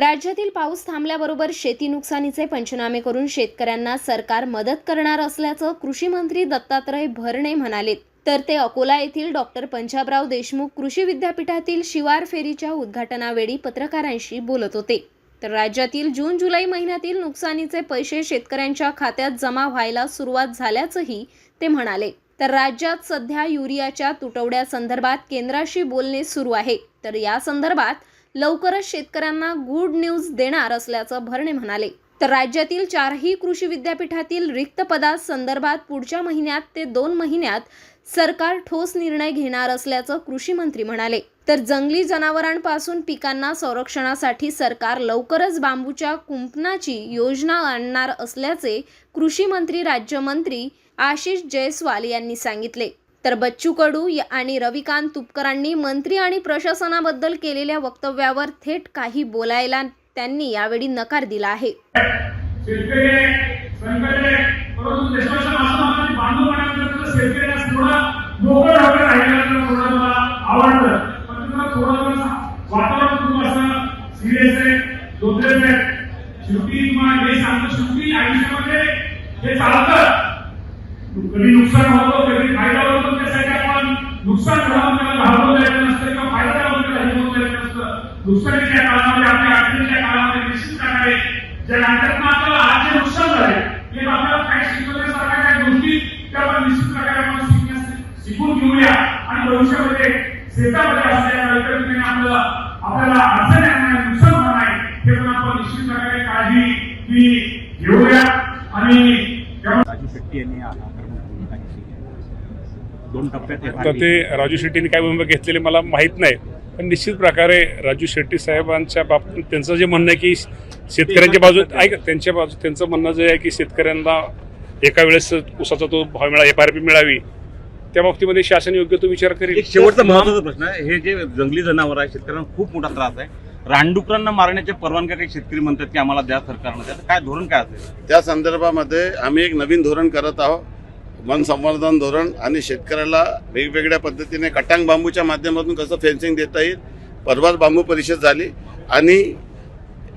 राज्यातील पाऊस थांबल्याबरोबर शेती नुकसानीचे पंचनामे करून शेतकऱ्यांना सरकार मदत करणार असल्याचं कृषी मंत्री दत्तात्रय भरणे म्हणाले. तर ते अकोला येथील डॉक्टर पंजाबराव देशमुख कृषी विद्यापीठातील शिवार फेरीच्या उद्घाटनावेळी पत्रकारांशी बोलत होते. तर राज्यातील जून जुलै महिन्यातील नुकसानीचे पैसे शेतकऱ्यांच्या खात्यात जमा व्हायला सुरुवात झाल्याचंही ते म्हणाले. तर राज्यात सध्या युरियाच्या तुटवड्यासंदर्भात केंद्राशी बोलणे सुरू आहे. तर या संदर्भात लवकरच शेतकऱ्यांना गुड न्यूज देणार असल्याचं भरणे म्हणाले. तर राज्यातील चारही कृषी विद्यापीठातील रिक्त पदासंदर्भात पुढच्या महिन्यात ते दोन महिन्यात सरकार ठोस निर्णय घेणार असल्याचं कृषी मंत्री म्हणाले. तर जंगली जनावरांपासून पिकांना संरक्षणासाठी सरकार लवकरच बांबूच्या कुंपणाची योजना आणणार असल्याचे कृषी मंत्री राज्यमंत्री आशिष जयस्वाल यांनी सांगितले. तर बच्चू कडू आणि रविकांत तुपकरांनी मंत्री आणि प्रशासनाबद्दल केलेल्या वक्तव्यावर थेट काही बोलायला त्यांनी यावेळी नकार दिला आहे. शेवटी आयुष्यामध्ये हे चालतं. कधी नुकसान होतो कधी फायदा होतो त्यासाठी आपण नुकसान झालं त्याला घालवून द्यायचं नसतं किंवा फायदा झाला त्याला हिरवून द्यायचं नसतं. नुकसानीच्या काळामध्ये आपल्या अडचणीच्या काळामध्ये निश्चित प्रकारे ज्या नाटकातनं आपल्याला आज जे नुकसान झाले ते आपल्याला काय शिकवण्यासारख्या काही गोष्टी त्या आपण निश्चित प्रकारे आपण शिकण्यास शिकून घेऊया. आणि भविष्यामध्ये शेतामध्ये असलेल्या इतर आपल्याला आपल्याला अडचण येणार नाही नुकसान होणार नाही हे पण आपण निश्चित प्रकारे काळजी ती घेऊया. आणि राजू शेट्टी यांनी. दोन टप्प्यात ते राजू शेट्टीने काय भूमिका घेतलेली मला माहीत नाही पण निश्चित प्रकारे राजू शेट्टी साहेबांच्या बाबतीत त्यांचं जे म्हणणं आहे की शेतकऱ्यांच्या बाजू ऐक त्यांच्या बाजू त्यांचं म्हणणं जे आहे की शेतकऱ्यांना एका वेळेस उसाचा तो भाव मिळा एफ आर पी मिळावी त्या बाबतीमध्ये शासन योग्य तो विचार करेल. शेवटचा महत्त्वाचा प्रश्न आहे. हे जे जंगली जनावर आहे शेतकऱ्यांना खूप मोठा त्रास आहे. रानडुकरांना मारण्याच्या परवानग्या काही शेतकरी म्हणतात की आम्हाला द्या सरकारनं त्याचं काय धोरण काय असेल? त्या संदर्भामध्ये आम्ही एक नवीन धोरण करत आहोत. वन संवर्धन धोरण आणि शेतकऱ्याला वेगवेगळ्या पद्धतीने कटांग बांबूच्या माध्यमातून कसं फेन्सिंग देता येईल परवाच बांबू परिषद झाली आणि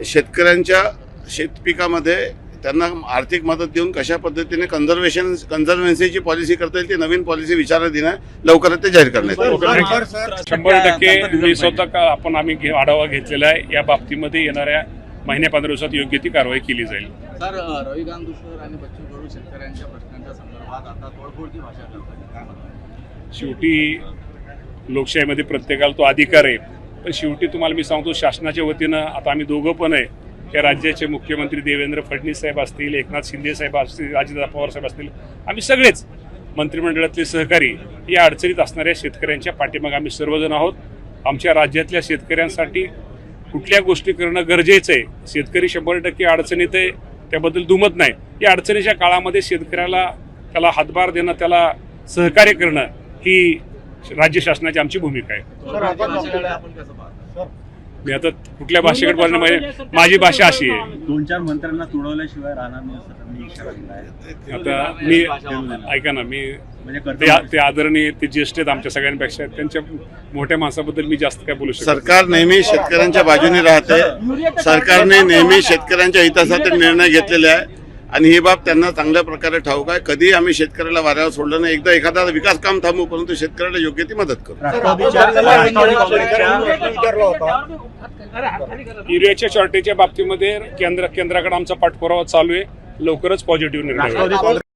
शेतकऱ्यांच्या शेतपिकामध्ये त्यांना आर्थिक मदत देऊन कशा पद्धतीने कन्झर्वेशन कन्झर्वेन्सीची पॉलिसी करता येईल ती नवीन पॉलिसी विचारात येणार लवकरच ते जाहीर करण्यात येईल. शंभर टक्के मी स्वतः का आपण आम्ही घे- आढावा घेतलेला आहे. या बाबतीमध्ये येणाऱ्या महिन्या पंधरा दिवसात योग्य ती कारवाई केली जाईल. सर रविकांत दुष्कर आणि बच्चू कडू शेतकऱ्यांच्या प्रश्नांच्या संदर्भात आता तोडफोडची भाषा करतात शेवटी लोकशाहीमध्ये प्रत्येकाला तो अधिकार आहे. पण शेवटी तुम्हाला मी सांगतो शासनाच्या वतीनं आता आम्ही दोघं पण आहे. या राज्याचे मुख्यमंत्री देवेंद्र फडणवीस साहेब असतील एकनाथ शिंदे साहेब असतील अजितदादा पवार साहेब असतील आम्ही सगळेच मंत्रिमंडळातले सहकारी या अडचणीत असणाऱ्या शेतकऱ्यांच्या पाठीमागे आम्ही सर्वजण आहोत. आमच्या राज्यातल्या शेतकऱ्यांसाठी कुठल्या गोष्टी करणं गरजेचं आहे? शेतकरी शंभर टक्के अडचणीत आहे त्याबद्दल दुमत नाही. या अडचणीच्या काळामध्ये शेतकऱ्याला त्याला हातभार देणं त्याला सहकार्य करणं ही राज्य शासनाची आमची भूमिका आहे. मी आता कुठल्या भाषेकडे बोलणं म्हणजे माझी भाषा अशी आहे. दोन चार मंत्र्यांना तुडवल्याशिवाय राहणार नाही असं त्यांनी इशारा दिला आहे आता मी ऐका ना मी म्हणजे ते कर्तव्य- ते आदरणीय ते ज्येष्ठ आहेत आमच्या सगळ्यांपेक्षा त्यांच्या मोठ्या माणसाबद्दल मी जास्त काय बोलू शकतो सरकार नेहमी शेतकऱ्यांच्या बाजूने राहते. सरकारने नेहमी शेतकऱ्यांच्या हितासाठी निर्णय घेतलेले आहे. आणि ही बाब त्यांना चांगल्या प्रकारे ठाऊक आहे. कधी आम्ही शेतकऱ्याला वाऱ्यावर सोडलं नाही. एकदा एखादा विकास काम थांबू परंतु शेतकऱ्याला योग्य ती मदत करू. युरियाच्या शॉर्टेजच्या बाबतीमध्ये केंद्र केंद्राकडे आमचा पाठपुरावा चालू आहे. लवकरच पॉझिटिव्ह निर्णय